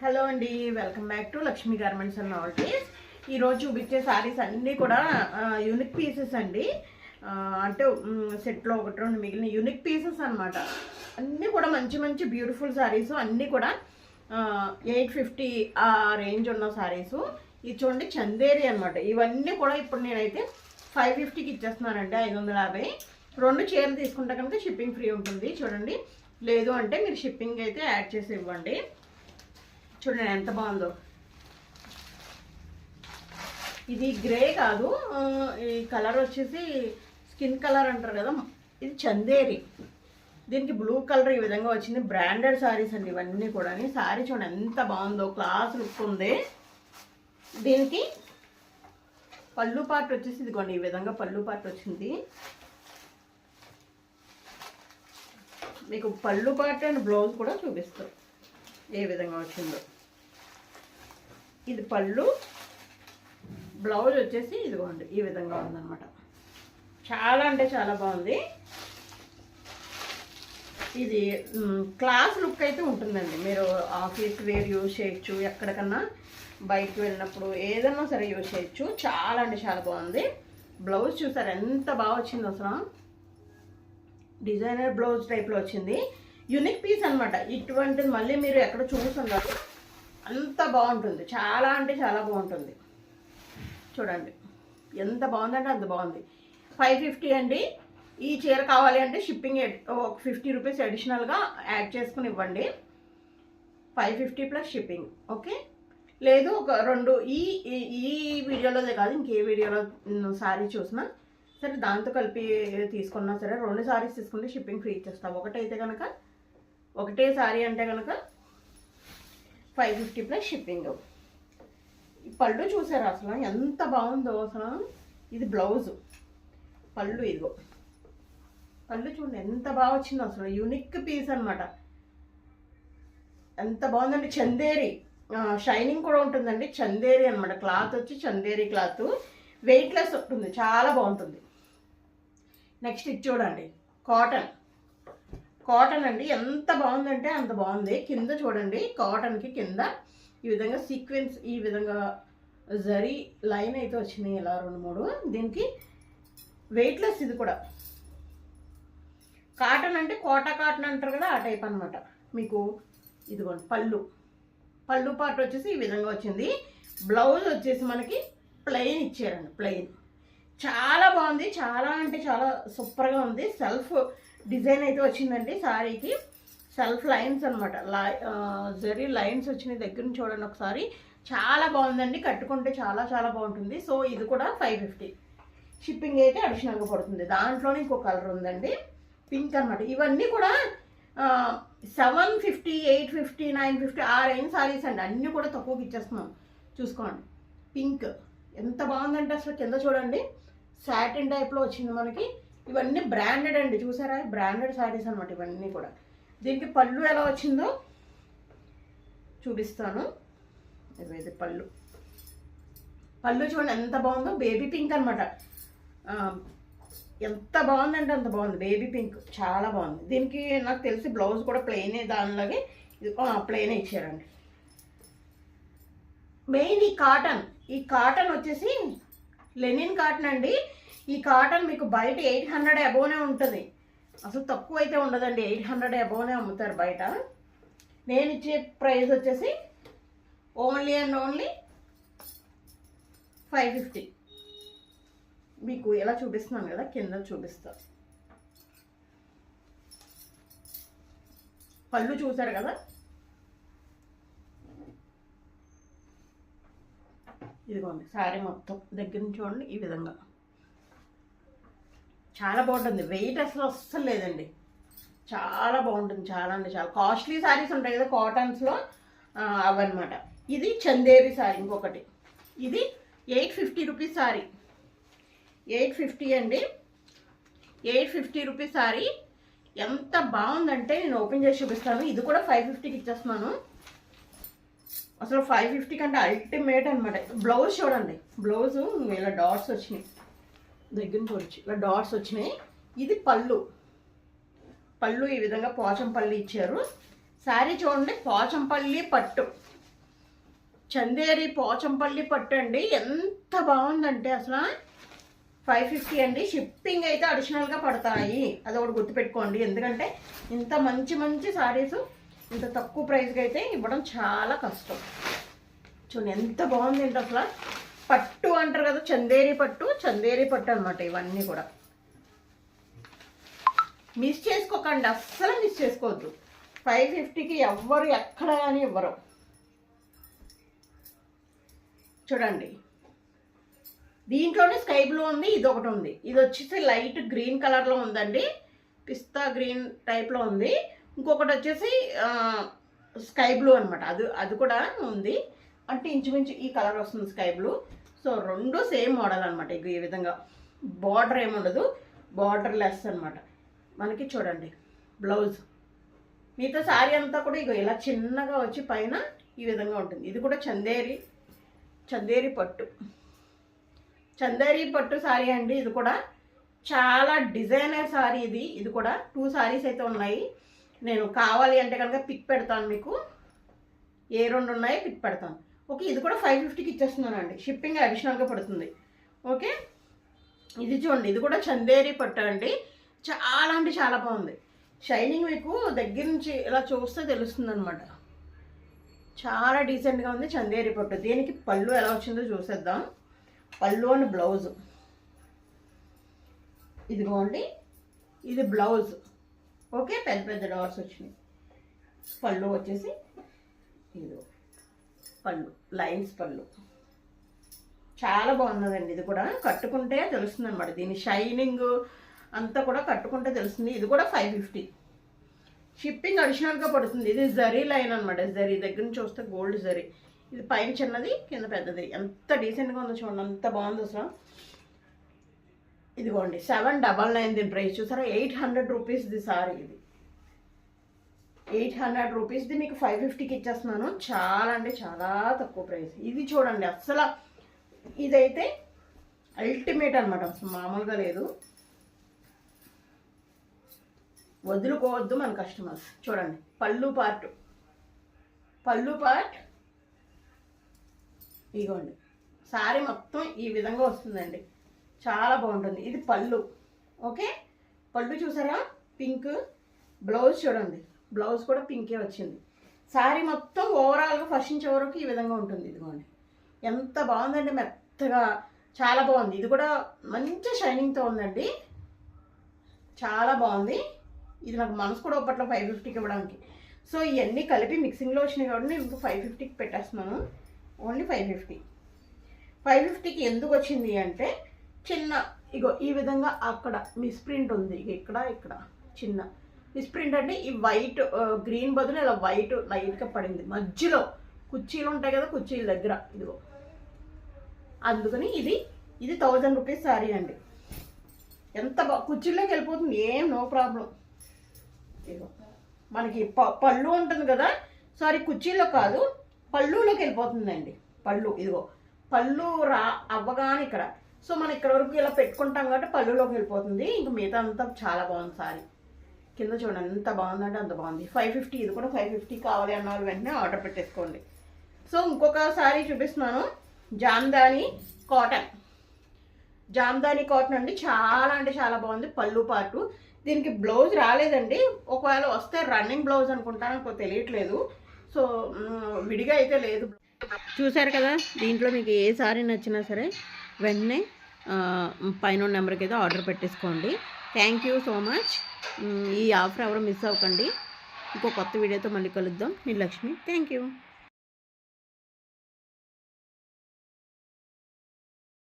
Hello అండి welcome back to Lakshmi garments and novelties ఈరోజు చూపించే శారీస్ అన్నీ కూడా యూనిక్ పీసెస్ అండి. అంటే సెట్లో ఒకటి రెండు మిగిలిన యూనిక్ పీసెస్ అనమాట అన్నీ కూడా మంచి మంచి బ్యూటిఫుల్ శారీస్ అన్నీ కూడా ఎయిట్ ఫిఫ్టీ ఆ రేంజ్ ఉన్న శారీస్ ఇది చూడండి చందేరి అనమాట ఇవన్నీ కూడా ఇప్పుడు నేనైతే ఫైవ్ ఫిఫ్టీకి ఇచ్చేస్తున్నానండి ఐదు వందల యాభై. రెండు చీరలు తీసుకుంటే కనుక షిప్పింగ్ ఫ్రీ ఉంటుంది చూడండి. లేదు అంటే మీరు షిప్పింగ్ అయితే యాడ్ చేసి ఇవ్వండి. చూడండి ఎంత బాగుందో. ఇది గ్రే కాదు ఈ కలర్ వచ్చేసి స్కిన్ కలర్ అంటారు కదా ఇది చందేరి. దీనికి బ్లూ కలర్ ఈ విధంగా వచ్చింది. బ్రాండెడ్ శారీస్ అండి ఇవన్నీ కూడా సారీ చూడండి ఎంత బాగుందో క్లాస్ లుక్ ఉంది. దీనికి పళ్ళు పార్ట్ వచ్చేసి ఇదిగోండి ఈ విధంగా పళ్ళు పార్ట్ వచ్చింది. మీకు పళ్ళు పార్ట్ అండ్ బ్లౌజ్ కూడా చూపిస్తాం ఏ విధంగా వచ్చిందో. ఇది పళ్ళు బ్లౌజ్ వచ్చేసి ఇదిగోండి ఈ విధంగా ఉందన్నమాట. చాలా అంటే చాలా బాగుంది. ఇది క్లాస్ లుక్ అయితే ఉంటుందండి. మీరు ఆఫీస్ వేర్ యూజ్ చేయొచ్చు ఎక్కడికన్నా బయటకు వెళ్ళినప్పుడు ఏదన్నా సరే యూజ్ చేయొచ్చు. చాలా అంటే చాలా బాగుంది. బ్లౌజ్ చూసారు ఎంత బాగా వచ్చింది అసలు. డిజైనర్ బ్లౌజ్ టైప్లో వచ్చింది. యూనిక్ పీస్ అనమాట ఇటువంటిది మళ్ళీ మీరు ఎక్కడ చూస్తున్నారు అంత బాగుంటుంది. చాలా అంటే చాలా బాగుంటుంది. చూడండి. ఎంత బాగుందంటే అంత బాగుంది. ఫైవ్ ఫిఫ్టీ అండి. ఈ చీర కావాలి అంటే షిప్పింగ్ ఒక ఫిఫ్టీ రూపీస్ అడిషనల్గా యాడ్ చేసుకుని ఇవ్వండి. Five fifty plus shipping. Okay? లేదు ఒక రెండు ఈ ఈ- ఈ వీడియోలోదే కాదు ఇంకే వీడియోలో సారీ చూసినా. సరే దాంతో కలిపి తీసుకున్నా సరే రెండు సారీస్ తీసుకుంటే షిప్పింగ్ ఫ్రీ ఇచ్చేస్తాం. ఒకటైతే కనుక ఒకటే సారీ అంటే కనుక ఫైవ్ ఫిఫ్టీ ప్లస్ షిప్పింగ్. ఈ పళ్ళు చూసారు అసలు? ఎంత బాగుందో అసలు. ఇది బ్లౌజ్. పళ్ళు ఇదిగో. పళ్ళు చూడండి ఎంత బాగా వచ్చిందో అసలు. యూనిక్ పీస్ అన్నమాట. ఎంత బాగుందండి. చందేరి. షైనింగ్ కూడా ఉంటుందండి. చందేరి అన్నమాట. క్లాత్ వచ్చి చందేరి క్లాత్. వెయిట్లెస్ ఉంటుంది. చాలా బాగుంటుంది. నెక్స్ట్ ఇది చూడండి. కాటన్. కాటన్ అండి. ఎంత బాగుందంటే అంత బాగుంది. కింద చూడండి కాటన్కి కింద ఈ విధంగా సీక్వెన్స్ ఈ విధంగా జరీ లైన్ అయితే వచ్చినాయి ఇలా రెండు మూడు. దీనికి వెయిట్లెస్ ఇది కూడా. కాటన్ అంటే కోటా కాటన్ అంటారు కదా ఆ టైప్ అన్నమాట. మీకు ఇదిగోండి పళ్ళు. పళ్ళు పాట వచ్చేసి ఈ విధంగా వచ్చింది. బ్లౌజ్ వచ్చేసి మనకి ప్లెయిన్ ఇచ్చారండి ప్లెయిన్. చాలా బాగుంది. చాలా అంటే చాలా సూపర్గా ఉంది. సెల్ఫ్ డిజైన్ అయితే వచ్చిందండి సారీకి. సెల్ఫ్ లైన్స్ అనమాట జరీ లైన్స్ వచ్చిన దగ్గర నుంచి చూడండి ఒకసారి. చాలా బాగుందండి. కట్టుకుంటే చాలా చాలా బాగుంటుంది. సో ఇది కూడా ఫైవ్ ఫిఫ్టీ. షిప్పింగ్ అయితే అడిషనల్గా పడుతుంది. దాంట్లోనే ఇంకో కలర్ ఉందండి. పింక్ అనమాట ఇవన్నీ కూడా seven fifty eight fifty nine fifty ఆ రేంజ్ సారీస్ అండి. అన్నీ కూడా తక్కువకి ఇచ్చేస్తున్నాం. చూసుకోండి. పింక్. ఎంత బాగుందంటే అసలు కింద చూడండి. సాటిన్ టైప్లో వచ్చింది మనకి. ఇవన్నీ బ్రాండెడ్ అండి. చూసారా? బ్రాండెడ్ శారీస్ అనమాట ఇవన్నీ కూడా. దీనికి పళ్ళు ఎలా వచ్చిందో చూపిస్తాను. ఇవైతే పళ్ళు. పళ్ళు చూడండి ఎంత బాగుందో. బేబీ పింక్ అనమాట ఎంత బాగుందంటే అంత బాగుంది. బేబీ పింక్ చాలా బాగుంది. దీనికి నాకు తెలిసి బ్లౌజ్ కూడా ప్లెయినే దానిలాగే ఇది ప్లెయినే ఇచ్చారండి. మెయిన్ ఈ కాటన్ ఈ కాటన్ వచ్చేసి లెనిన్ కాటన్ అండి. ఈ కాటన్ మీకు బయట ఎయిట్ హండ్రెడ్ అబోనే ఉంటుంది. అసలు తక్కువ అయితే ఉండదండి. ఎయిట్ హండ్రెడ్ అబోనే అమ్ముతారు బయట. నేను ఇచ్చే ప్రైస్ వచ్చేసి only and only five fifty. మీకు ఎలా చూపిస్తున్నాను కదా కింద చూపిస్తారు పళ్ళు చూసారు కదా? ఇదిగోండి శారీ మొత్తం దగ్గర నుంచి చూడండి ఈ విధంగా. చాలా బాగుంటుంది. వెయిట్ అసలు అస్సలు లేదండి. చాలా బాగుంటుంది చాలా అంటే చాలా. కాస్ట్లీ శారీస్ ఉంటాయి కదా కాటన్స్లో అవన్నమాట. ఇది చందేరి శారీ ఇంకొకటి. ఇది eight fifty rupees sari eight fifty అండి. ఎయిట్ ఫిఫ్టీ రూపీస్ శారీ ఎంత బాగుందంటే నేను ఓపెన్ చేసి చూపిస్తాను. ఇది కూడా ఫైవ్ ఫిఫ్టీకి ఇచ్చేస్తున్నాను. అసలు ఫైవ్ ఫిఫ్టీ కంటే అల్టిమేట్ అనమాట బ్లౌజ్ చూడండి. బ్లౌజ్ ఇలా డాట్స్ వచ్చినాయి. దగ్గర నుంచి వచ్చి ఇలా డాట్స్ వచ్చినాయి. ఇది పళ్ళు. పళ్ళు ఈ విధంగా పోచంపల్లి ఇచ్చారు. శారీ చూడండి పోచంపల్లి పట్టు. చందేరి పోచంపల్లి పట్టు అండి. ఎంత బాగుందంటే అసలు. ఫైవ్ ఫిఫ్టీ అండి. షిప్పింగ్ అయితే అడిషనల్గా పడతాయి. అది ఒకటి గుర్తుపెట్టుకోండి. ఎందుకంటే ఇంత మంచి మంచి శారీస్ ఇంత తక్కువ ప్రైస్కి అయితే ఇవ్వడం చాలా కష్టం. చూడండి ఎంత బాగుంది ఏంటి అసలు. పట్టు అంటారు కదా చందేరి పట్టు చందేరి పట్టు అనమాట ఇవన్నీ కూడా. మిస్ చేసుకోకండి అస్సలు మిస్ చేసుకోవద్దు. ఫైవ్ ఫిఫ్టీకి ఎవ్వరు ఎక్కడ కానీ ఇవ్వరు. చూడండి. దీంట్లోనే స్కై బ్లూ ఉంది ఇది ఒకటి ఉంది. ఇది వచ్చేసి లైట్ గ్రీన్ కలర్లో ఉందండి. పిస్తా గ్రీన్ టైప్లో ఉంది. ఇంకొకటి వచ్చేసి స్కై బ్లూ అనమాట అది అది కూడా ఉంది. అంటే ఇంచుమించు ఈ కలర్ వస్తుంది స్కై బ్లూ. సో రెండు సేమ్ మోడల్ అనమాట ఇక ఈ విధంగా బార్డర్ ఏముండదు బార్డర్ లెస్ అనమాట మనకి చూడండి బ్లౌజ్. మిగతా శారీ అంతా కూడా ఇగో ఇలా చిన్నగా వచ్చి పైన ఈ విధంగా ఉంటుంది. ఇది కూడా చందేరి చందేరి పట్టు. చందేరి పట్టు శారీ అండి. ఇది కూడా చాలా డిజైనర్ శారీ ఇది. ఇది కూడా టూ శారీస్ అయితే ఉన్నాయి. నేను కావాలి అంటే కనుక పిక్ పెడతాను మీకు. ఏ రెండు ఉన్నాయో పిక్ పెడతాను. ఓకే ఇది కూడా ఫైవ్ ఫిఫ్టీకి ఇచ్చేస్తున్నానండి. షిప్పింగ్ అడిషనల్గా పడుతుంది. ఓకే? ఇది చూడండి ఇది కూడా చందేరి పట్టు అండి. చాలా అంటే చాలా బాగుంది. షైనింగ్ మీకు దగ్గర నుంచి ఇలా చూస్తే తెలుస్తుంది అనమాట చాలా డీసెంట్గా ఉంది చందేరి పట్టు. దీనికి పళ్ళు ఎలా వచ్చిందో చూసేద్దాం. పళ్ళు అని బ్లౌజ్ ఇదిగోండి. ఇది బ్లౌజ్ ఓకే పెద్ద పెద్ద డాట్స్ వచ్చినాయి. పళ్ళు వచ్చేసి ఇదిగో పళ్ళు లైన్స్ పళ్ళు. చాలా బాగున్నదండి ఇది కూడా. కట్టుకుంటే తెలుస్తుంది అనమాట దీని షైనింగ్ అంతా కూడా కట్టుకుంటే తెలుస్తుంది. ఇది కూడా ఫైవ్ ఫిఫ్టీ షిప్పింగ్ అడిషనల్గా పడుతుంది. ఇది జరీ లైన్ అనమాట జరీ దగ్గర నుంచి వస్తే గోల్డ్ జరీ. ఇది పైన చిన్నది కింద పెద్దది. ఎంత డీసెంట్గా ఉందో చూడండి. అంత బాగుంది అసలు. ఇదిగోండి సెవెన్ డబల్ నైన్ దీని ప్రైస్ చూసారా? ఎయిట్ హండ్రెడ్ రూపీస్ది సారీ ఇది. ఎయిట్ హండ్రెడ్ రూపీస్ది మీకు ఫైవ్ ఫిఫ్టీకి ఇచ్చేస్తున్నాను. చాలా అంటే చాలా తక్కువ ప్రైస్ ఇది చూడండి అస్సలు ఇదైతే అల్టిమేట్ అనమాట అసలు మామూలుగా లేదు. వదులుకోవద్దు మన కస్టమర్స్ చూడండి పళ్ళు పార్ట్ పళ్ళు పార్ట్ ఇగోండి సారీ మొత్తం ఈ విధంగా వస్తుందండి. చాలా బాగుంటుంది. ఇది పళ్ళు. ఓకే? పళ్ళు చూసారా? పింక్. బ్లౌజ్ చూడండి. బ్లౌజ్ కూడా పింకే వచ్చింది. శారీ మొత్తం ఓవరాల్గా ఫస్ట్ నుంచి వరకు ఈ విధంగా ఉంటుంది. ఇదిగోండి. ఎంత బాగుందండి. మెత్తగా. చాలా బాగుంది. ఇది కూడా మంచి షైనింగ్తో ఉందండి. చాలా బాగుంది. ఇది నాకు మనసు కూడా ఒకట్లో ఫైవ్ ఫిఫ్టీకి ఇవ్వడానికి. సో ఇవన్నీ కలిపి మిక్సింగ్లో వచ్చినాయి కాబట్టి నేను ఇంకా ఫైవ్ ఫిఫ్టీకి పెట్టేస్తున్నాను. ఓన్లీ ఫైవ్ ఫిఫ్టీ ఫైవ్ ఫిఫ్టీకి ఎందుకు వచ్చింది అంటే చిన్న. ఇగో ఈ విధంగా అక్కడ మిస్ప్రింట్ ఉంది. ఇక్కడ ఇక్కడ. చిన్న. మిస్ప్రింట్ అంటే ఈ వైట్ గ్రీన్ బదులు ఇలా వైట్ లైట్గా పడింది. మధ్యలో కుర్చీలు ఉంటాయి కదా కుర్చీల దగ్గర. ఇదిగో. అందుకని ఇది ఇది థౌజండ్ రూపీస్ శారీ అండి. ఎంత బా కుర్చీలోకి వెళ్ళిపోతుంది. ఏం నో ప్రాబ్లం. ఇదిగో. మనకి ప పళ్ళు ఉంటుంది కదా. సారీ కుర్చీలో కాదు పళ్ళులోకి వెళ్ళిపోతుందండి. పళ్ళు ఇదిగో. పళ్ళు రా అవ్వగానే ఇక్కడ. సో మనం ఇక్కడ వరకు ఇలా పెట్టుకుంటాం కాబట్టి పళ్ళులోకి వెళ్ళిపోతుంది. ఇంక మిగతా అంతా చాలా బాగుంది సారీ. కింద చూడండి ఎంత బాగుందంటే అంత బాగుంది. ఫైవ్ ఫిఫ్టీ ఇది కూడా ఫైవ్ ఫిఫ్టీ కావాలి అన్న వాళ్ళు వెంటనే ఆర్డర్ పెట్టేసుకోండి. సో ఇంకొక సారీ చూపిస్తున్నాను. జామ్దాని కాటన్. జామ్దాని కాటన్ అండి చాలా అంటే చాలా బాగుంది పళ్ళు పాటు. దీనికి బ్లౌజ్ రాలేదండి. ఒకవేళ వస్తే రన్నింగ్ బ్లౌజ్ అనుకుంటాను నాకు తెలియట్లేదు. సో విడిగా అయితే లేదు. చూసారు కదా దీంట్లో మీకు ఏ సారీ నచ్చినా సరే వెంటనే పైన నెంబర్కి అయితే ఆర్డర్ పెట్టేసుకోండి. Thank you so much. ఈ ఆఫర్ ఎవరు మిస్ అవ్వకండి. ఇంకో కొత్త వీడియోతో మళ్ళీ కలుద్దాం. మీ లక్ష్మి. Thank you.